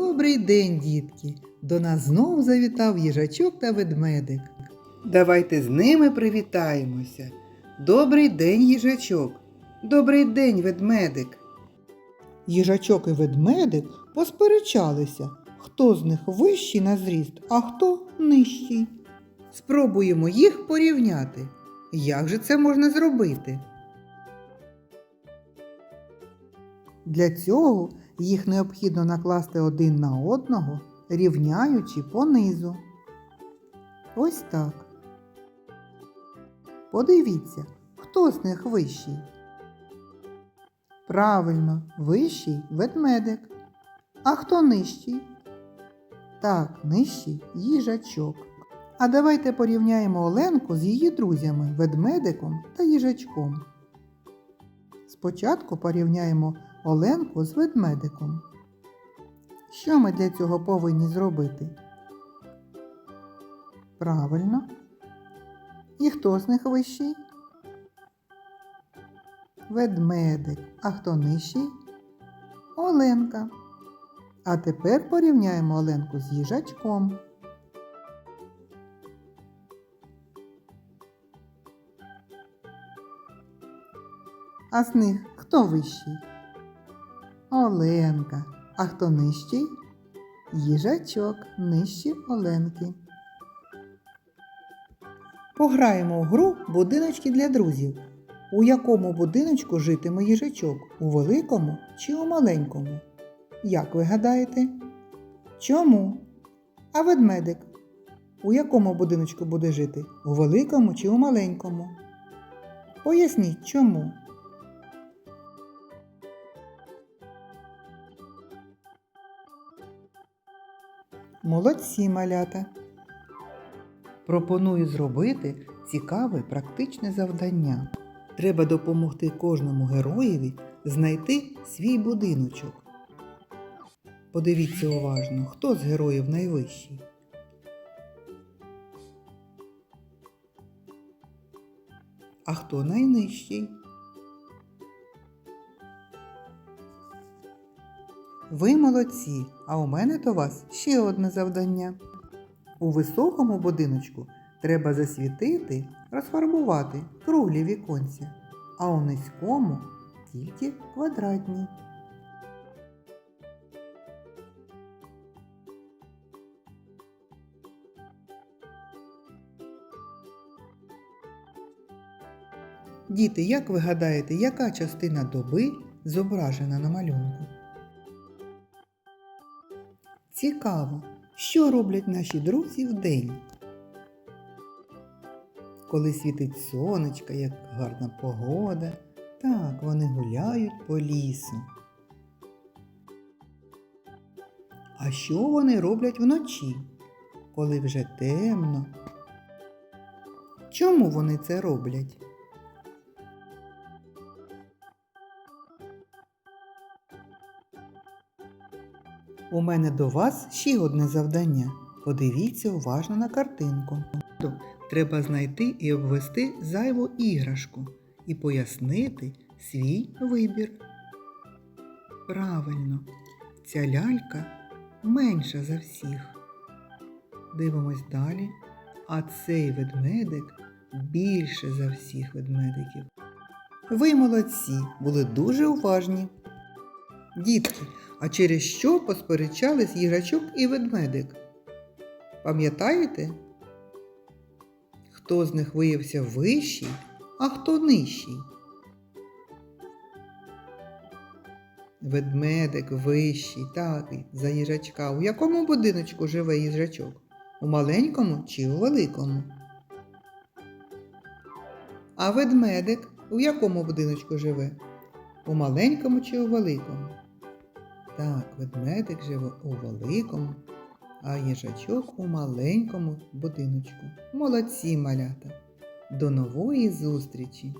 Добрий день, дітки! До нас знов завітав їжачок та ведмедик. Давайте з ними привітаємося. Добрий день, їжачок. Добрий день, ведмедик. Їжачок і ведмедик посперечалися, хто з них вищий на зріст, а хто нижчий. Спробуємо їх порівняти. Як же це можна зробити? Для цього їх необхідно накласти один на одного, рівняючи понизу. Ось так. Подивіться, хто з них вищий. Правильно, вищий ведмедик. А хто нижчий? Так, нижчий їжачок. А давайте порівняємо Оленку з її друзями ведмедиком та їжачком. Спочатку порівняємо Оленку з ведмедиком. Що ми для цього повинні зробити? Правильно. І хто з них вищий? Ведмедик. А хто нижчий? Оленка. А тепер порівняємо Оленку з їжачком. А з них хто вищий? Оленка. А хто нижчий? Їжачок нижчі Оленки. Пограємо в гру будиночки для друзів. У якому будиночку житиме їжачок? У великому чи у маленькому? Як ви гадаєте? Чому? А ведмедик? У якому будиночку буде жити? У великому чи у маленькому? Поясніть чому. Молодці малята. Пропоную зробити цікаве практичне завдання. Треба допомогти кожному героєві знайти свій будиночок. Подивіться уважно, хто з героїв найвищий. А хто найнижчий? Ви молодці, а у мене до вас ще одне завдання. У високому будиночку треба засвітити, розфарбувати круглі віконця, а у низькому тільки квадратні. Діти, як ви гадаєте, яка частина доби зображена на малюнку? Цікаво, що роблять наші друзі вдень? Коли світить сонечко, як гарна погода, так вони гуляють по лісу. А що вони роблять вночі, коли вже темно? Чому вони це роблять? У мене до вас ще одне завдання. Подивіться уважно на картинку. Треба знайти і обвести зайву іграшку і пояснити свій вибір. Правильно, ця лялька менша за всіх. Дивимось далі. А цей ведмедик більше за всіх ведмедиків. Ви молодці, були дуже уважні. Дітки, а через що посперечались їжачок і ведмедик? Пам'ятаєте? Хто з них виявився вищий, а хто нижчий? Ведмедик вищий, так, за їжачка. У якому будиночку живе їжачок? У маленькому чи у великому? А ведмедик у якому будиночку живе? У маленькому чи у великому? Так, ведмедик живе у великому, а їжачок у маленькому будиночку. Молодці малята! До нової зустрічі!